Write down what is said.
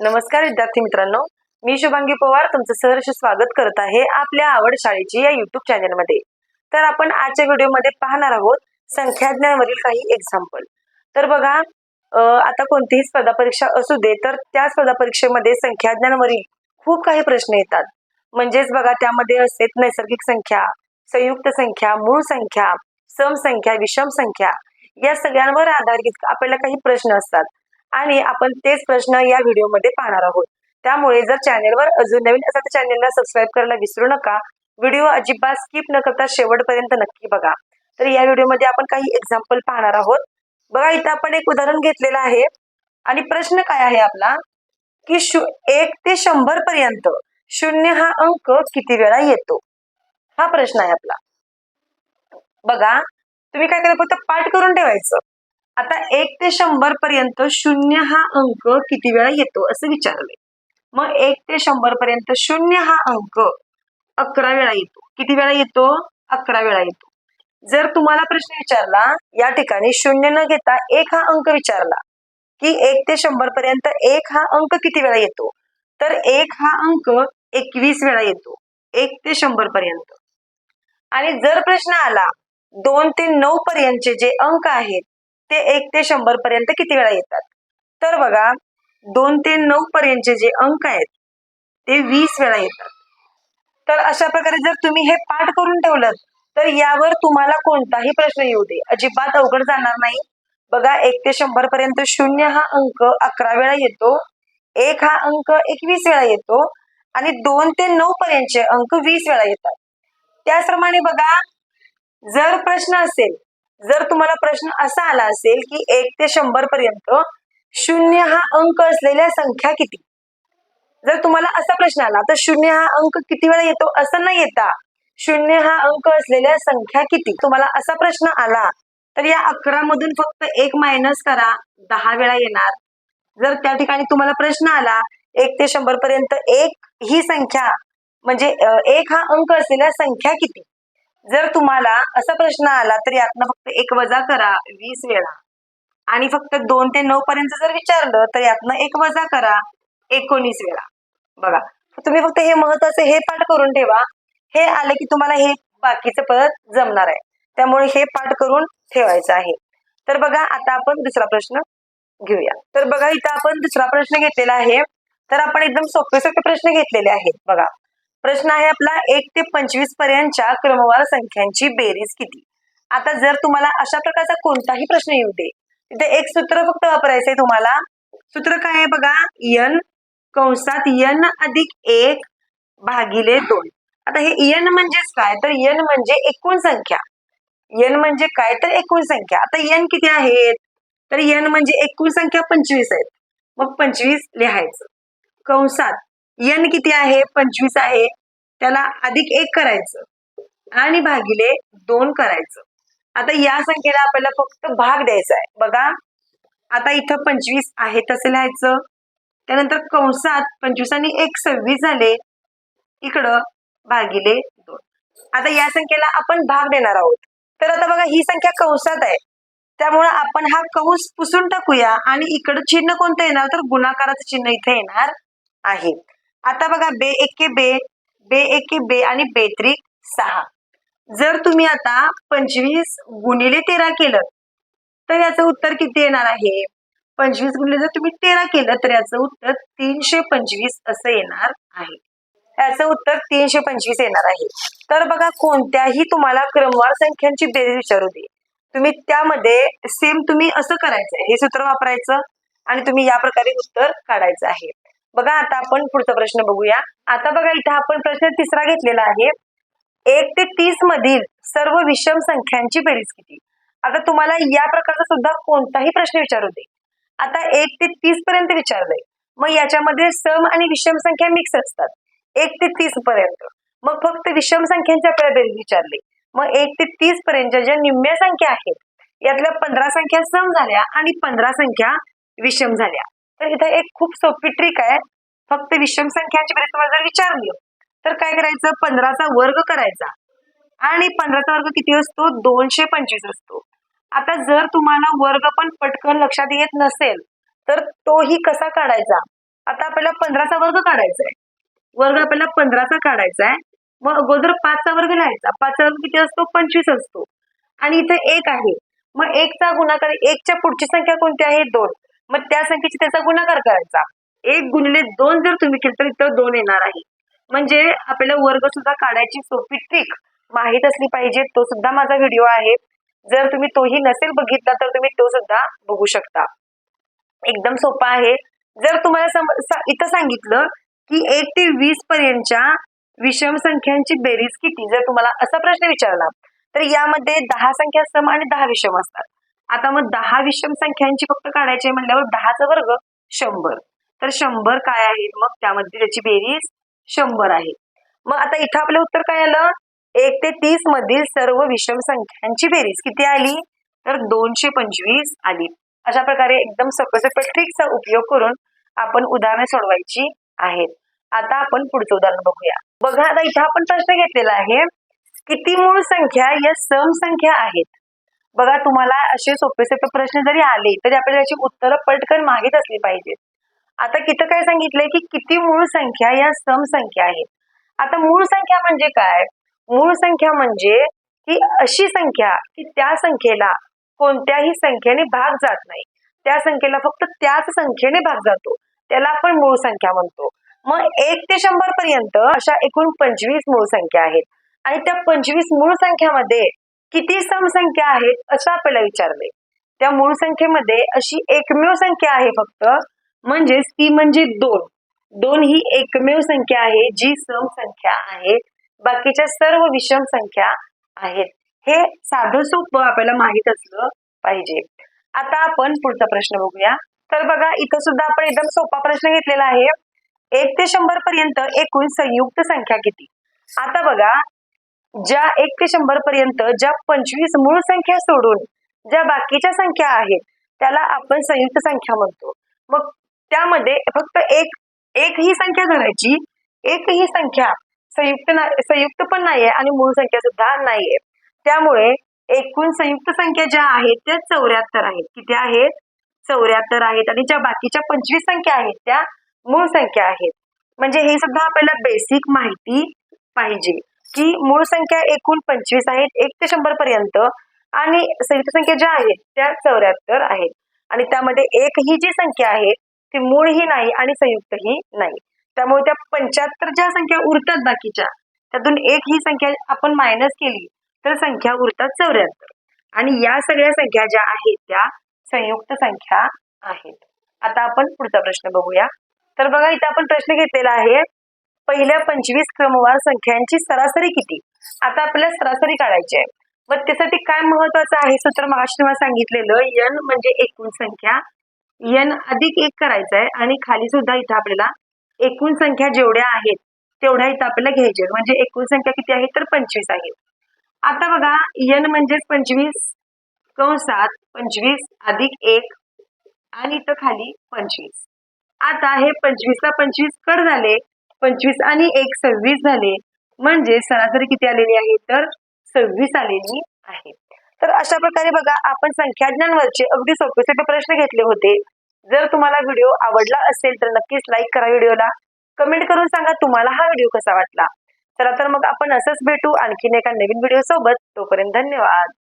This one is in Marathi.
नमस्कार विद्यार्थी मित्रांनो. मी शुभांगी पवार तुमचं सहर्ष स्वागत करत आहे आपल्या आवड शाळेची या युट्यूब चॅनलमध्ये तर आपण आजच्या व्हिडिओमध्ये पाहणार आहोत संख्याज्ञावरील काही एक्झाम्पल तर बघा आता कोणतीही स्पर्धा परीक्षा असू दे तर त्या स्पर्धा परीक्षेमध्ये संख्याज्ञावरील खूप काही प्रश्न येतात. म्हणजेच बघा त्यामध्ये असते नैसर्गिक संख्या संयुक्त संख्या मूळ संख्या सम संख्या विषम संख्या. या सगळ्यांवर आधारित आपल्याला काही प्रश्न असतात. आणि आपण तेच प्रश्न या व्हिडिओमध्ये पाहणार आहोत. त्यामुळे जर चॅनेलवर अजून नवीन असा तर चॅनेलला सबस्क्राईब करायला विसरू नका. व्हिडिओ अजिबात स्किप न करता शेवटपर्यंत नक्की बघा. तर या व्हिडिओमध्ये आपण काही एक्झाम्पल पाहणार आहोत. बघा इथं आपण एक उदाहरण घेतलेलं आहे. आणि प्रश्न काय आहे आपला? की शु एक ते शंभर पर्यंत शून्य हा अंक किती वेळा येतो? हा प्रश्न आहे आपला. बघा तुम्ही काय करा फक्त पाठ करून ठेवायचं. आता एक ते शंभर पर्यंत शून्य हा अंक किती वेळा येतो असं विचारले मग एक ते शंभर पर्यंत शून्य हा अंक अकरा वेळा येतो. किती वेळा येतो? अकरा वेळा येतो. जर तुम्हाला प्रश्न विचारला या ठिकाणी शून्य न घेता एक हा अंक विचारला की एक ते शंभर पर्यंत एक हा अंक किती वेळा येतो? तर एक हा अंक एकवीस वेळा येतो. एक ते शंभर पर्यंत. आणि जर प्रश्न आला दोन ते नऊ पर्यंतचे जे अंक आहेत ते एक ते शंभर पर्यंत किती वेळा येतात? तर बघा दोन ते नऊ पर्यंतचे जे अंक आहेत ते वीस वेळा येतात. तर अशा प्रकारे जर तुम्ही हे पाठ करून ठेवलं तर यावर तुम्हाला कोणताही प्रश्न येऊ दे. अजिबात अवघड जाणार नाही. बघा एक ते शंभर पर्यंत शून्य हा अंक अकरा वेळा येतो एक हा अंक एकवीस वेळा येतो आणि दोन ते नऊ पर्यंतचे अंक वीस वेळा येतात. त्याचप्रमाणे बघा जर प्रश्न असेल जर तुम्हाला प्रश्न असा आला असेल की एक ते शंभर पर्यंत शून्य हा अंक असलेल्या संख्या किती? जर तुम्हाला असा प्रश्न आला तर शून्य हा अंक किती वेळा येतो असं न येता शून्य हा अंक असलेल्या संख्या किती? तुम्हाला असा प्रश्न आला तर या अकरा मधून फक्त एक मायनस करा दहा वेळा येणार. जर त्या ठिकाणी तुम्हाला प्रश्न आला एक ते शंभर पर्यंत एक ही संख्या म्हणजे एक हा अंक असलेल्या संख्या किती? जर तुम्हाला असा प्रश्न आला तर यातनं फक्त एक वजा करा वीस वेळा. आणि फक्त दोन ते नऊ पर्यंत जर विचारलं तर यातनं एक वजा करा एकोणीस वेळा. बघा तुम्ही फक्त हे महत्वाचं हे पाठ करून ठेवा. हे आले की तुम्हाला हे बाकीचं परत जमणार आहे. त्यामुळे हे पाठ करून ठेवायचं आहे. तर बघा आता आपण दुसरा प्रश्न घेऊया. तर बघा इथं आपण दुसरा प्रश्न घेतलेला आहे. तर आपण एकदम सोपे सोपे प्रश्न घेतलेले आहेत. बघा प्रश्न आहे आपला एक ते पंचवीस पर्यंतच्या क्रमवार संख्यांची बेरीज किती? आता जर तुम्हाला अशा प्रकारचा कोणताही प्रश्न येऊ दे तिथे एक सूत्र फक्त वापरायचंय तुम्हाला. सूत्र काय आहे बघा? यन कंसात यन अधिक एक भागिले दोन. आता हे यन म्हणजेच काय? तर यन म्हणजे एकूण संख्या. यन म्हणजे काय? तर एकूण संख्या. आता यन किती आहेत? तर यन म्हणजे एकूण संख्या पंचवीस आहेत. मग पंचवीस लिहायचं. कंसात यन किती आहे? पंचवीस आहे. त्याला अधिक एक करायचं. आणि भागिले दोन करायचं. आता या संख्येला आपल्याला फक्त भाग द्यायचा आहे. बघा. आता इथं पंचवीस आहे तसं लिहायचं. त्यानंतर कंसात पंचवीस आणि एक सव्वीस झाले. इकडं भागिले दोन. आता या संख्येला आपण भाग देणार आहोत. तर आता बघा ही संख्या कंसात आहे. त्यामुळे आपण हा कंस पुसून टाकूया. आणि इकडं चिन्ह कोणतं येणार? तर गुणाकाराचं चिन्ह इथे येणार आहे. आता बघा बे एके बे बे एके बे आणि बेत्रिक सहा. जर तुम्ही आता पंचवीस गुणिले तेरा केलं तर याचं उत्तर किती येणार आहे? पंचवीस गुणिले जर तुम्ही तेरा केलं तर याचं उत्तर तीनशे पंचवीस असं येणार आहे. याचं उत्तर तीनशे पंचवीस येणार आहे. तर बघा कोणत्याही तुम्हाला क्रमवार संख्यांची बेरीज विचारू दे. तुम्ही त्यामध्ये सेम तुम्ही असं करायचं हे सूत्र वापरायचं आणि तुम्ही या प्रकारे उत्तर काढायचं आहे. बघा आता आपण पुढचा प्रश्न बघूया. आता बघा इथं आपण प्रश्न तिसरा घेतलेला आहे. एक ते तीस मधील सर्व विषम संख्यांची बेरीज किती? आता तुम्हाला या प्रकारचा सुद्धा कोणताही प्रश्न विचारू दे. आता एक ते तीस पर्यंत विचारलंय. मग याच्यामध्ये सम आणि विषम संख्या मिक्स असतात. एक ते तीस पर्यंत. मग फक्त विषम संख्यांची आपल्याला बेरीज विचारली. मग एक ते तीस पर्यंतच्या ज्या निम्म्या संख्या आहेत यातल्या पंधरा संख्या सम झाल्या आणि पंधरा संख्या विषम झाल्या. तर इथं एक खूप सोपी ट्रिक आहे. फक्त विषम संख्यांची बेरीज तुम्हाला जर विचारली तर काय करायचं? पंधराचा वर्ग करायचा. आणि पंधराचा वर्ग किती असतो? दोनशे पंचवीस असतो. आता जर तुम्हाला वर्ग पण पटकन लक्षात येत नसेल तर तोही कसा काढायचा? आता आपल्याला पंधराचा वर्ग काढायचा आहे. वर्ग आपल्याला पंधराचा काढायचा आहे. मग अगोदर पाचचा वर्ग लिहायचा. पाचचा वर्ग किती असतो? पंचवीस असतो. आणि इथे एक आहे. मग एकचा गुणाकार एकच्या पुढची संख्या कोणती आहे? दोन. मग त्या संख्येची त्याचा गुणाकार करायचा. एक गुणिले दोन जर तुम्ही केलं तर इथं दोन येणार आहे. म्हणजे आपल्याला वर्ग सुद्धा काढायची सोपी ट्रिक माहीत असली पाहिजे तो सुद्धा माझा व्हिडिओ आहे. जर तुम्ही तोही नसेल बघितला तर तुम्ही तो सुद्धा बघू शकता. एकदम सोपा आहे. जर तुम्हाला सम- सा- इथं सांगितलं की एक ते वीस पर्यंतच्या विषम संख्यांची बेरीज किती? जर तुम्हाला असा प्रश्न विचारला तर यामध्ये दहा संख्या सम आणि दहा विषम असतात. आता मग दहा विषम संख्यांची फक्त काढायची म्हणल्यावर दहाचा वर्ग शंभर. तर शंभर काय आहेत? मग त्यामध्ये त्याची बेरीज शंभर आहे. मग आता इथं आपलं उत्तर काय आलं? एक ते तीस मधील सर्व विषम संख्यांची बेरीज किती आली? तर दोनशे पंचवीस आली. अशा प्रकारे एकदम सोपे सोपे ट्रिकचा उपयोग करून आपण उदाहरणे सोडवायची आहेत. आता आपण पुढचं उदाहरण बघूया. बघा आता इथं आपण प्रश्न घेतलेला आहे किती मूळ संख्या या सम संख्या आहेत? बघा तुम्हाला असे सोपे सोपे प्रश्न जरी आले तरी आपल्याला त्याची उत्तरं पटकन माहीत असली पाहिजेत. आता किती काय सांगितलंय की किती मूळ संख्या या सम संख्या आहेत? आता मूळ संख्या म्हणजे काय? मूळ संख्या म्हणजे ही अशी संख्या की त्या संख्येला कोणत्याही संख्येने भाग जात नाही. त्या संख्येला फक्त त्याच संख्येने भाग जातो. त्याला आपण मूळ संख्या म्हणतो. मग एक ते शंभर पर्यंत अशा एकूण पंचवीस मूळ संख्या आहेत. आणि त्या पंचवीस मूळ संख्यामध्ये किती समसंख्या आहेत असं आपल्याला विचारले त्या मूळ संख्येमध्ये अशी एकमेव संख्या आहे फक्त म्हणजेच ती म्हणजे दोन. दोन ही एकमेव संख्या आहे जी सम संख्या आहे. बाकीच्या सर्व विषम संख्या आहेत. हे साधं सोपं आपल्याला माहीत असलं पाहिजे. आता आपण पुढचा प्रश्न बघूया. तर बघा इथं सुद्धा आपण एकदम सोपा प्रश्न घेतलेला आहे. एक ते शंभर पर्यंत एकूण संयुक्त संख्या किती? आता बघा ज्या एक ते शंभर पर्यंत ज्या पंचवीस मूळ संख्या सोडून ज्या बाकीच्या संख्या आहेत त्याला आपण संयुक्त संख्या म्हणतो. मग त्यामध्ये फक्त एक एक ही संख्या धरायची एक ही संख्या संयुक्त संयुक्त पण नाहीये आणि मूळ संख्या सुद्धा नाहीये. त्यामुळे एकूण संयुक्त संख्या ज्या आहेत त्या चौऱ्याहत्तर आहेत. किती आहेत? चौऱ्याहत्तर आहेत. आणि ज्या बाकीच्या पंचवीस संख्या आहेत त्या मूळ संख्या आहेत. म्हणजे हे सुद्धा आपल्याला बेसिक माहिती पाहिजे. की मूळ संख्या एकूण पंचवीस आहेत एक ते शंभर पर्यंत. आणि संयुक्त संख्या ज्या आहेत त्या चौऱ्याहत्तर आहेत. आणि त्यामध्ये एक ही जी संख्या आहे ती मूळ ही नाही आणि संयुक्त ही नाही. त्यामुळे त्या पंच्याहत्तर ज्या संख्या उरतात बाकीच्या त्यातून एक ही संख्या आपण मायनस केली तर संख्या उरतात चौऱ्याहत्तर. आणि या सगळ्या संख्या ज्या आहेत त्या संयुक्त संख्या आहेत. आता आपण पुढचा प्रश्न बघूया. तर बघा इथे आपण प्रश्न घेतलेला आहे पहिल्या पंचवीस क्रमवार संख्यांची सरासरी किती? आता आपल्याला सरासरी काढायची आहे. मग त्यासाठी काय महत्वाचं आहे? सूत्र मगाशी सांगितलेलं यन म्हणजे एकूण संख्या. यन अधिक एक करायचं आहे आणि खाली सुद्धा इथं आपल्याला एकूण संख्या जेवढ्या आहेत तेवढ्या इथं आपल्याला घ्यायच्या म्हणजे एकूण संख्या किती आहे? तर पंचवीस आहे. आता बघा यन म्हणजेच पंचवीस कंसात पंचवीस अधिक एक आणि इथं खाली पंचवीस. आता हे पंचवीसला पंचवीस कट झाले पंचवीस आणि एक सव्वीस झाले. म्हणजे सरासरी किती आलेली आहे? तर सव्वीस आलेली आहे. तर अशा प्रकारे बघा आपण संख्याज्ञांवरचे अगदी सोपे सोपे प्रश्न घेतले होते. जर तुम्हाला व्हिडिओ आवडला असेल तर नक्कीच लाईक करा व्हिडिओला. कमेंट करून सांगा तुम्हाला हा व्हिडिओ कसा वाटला. चला तर मग आपण असंच भेटू आणखीन एका नवीन व्हिडिओ सोबत तोपर्यंत धन्यवाद.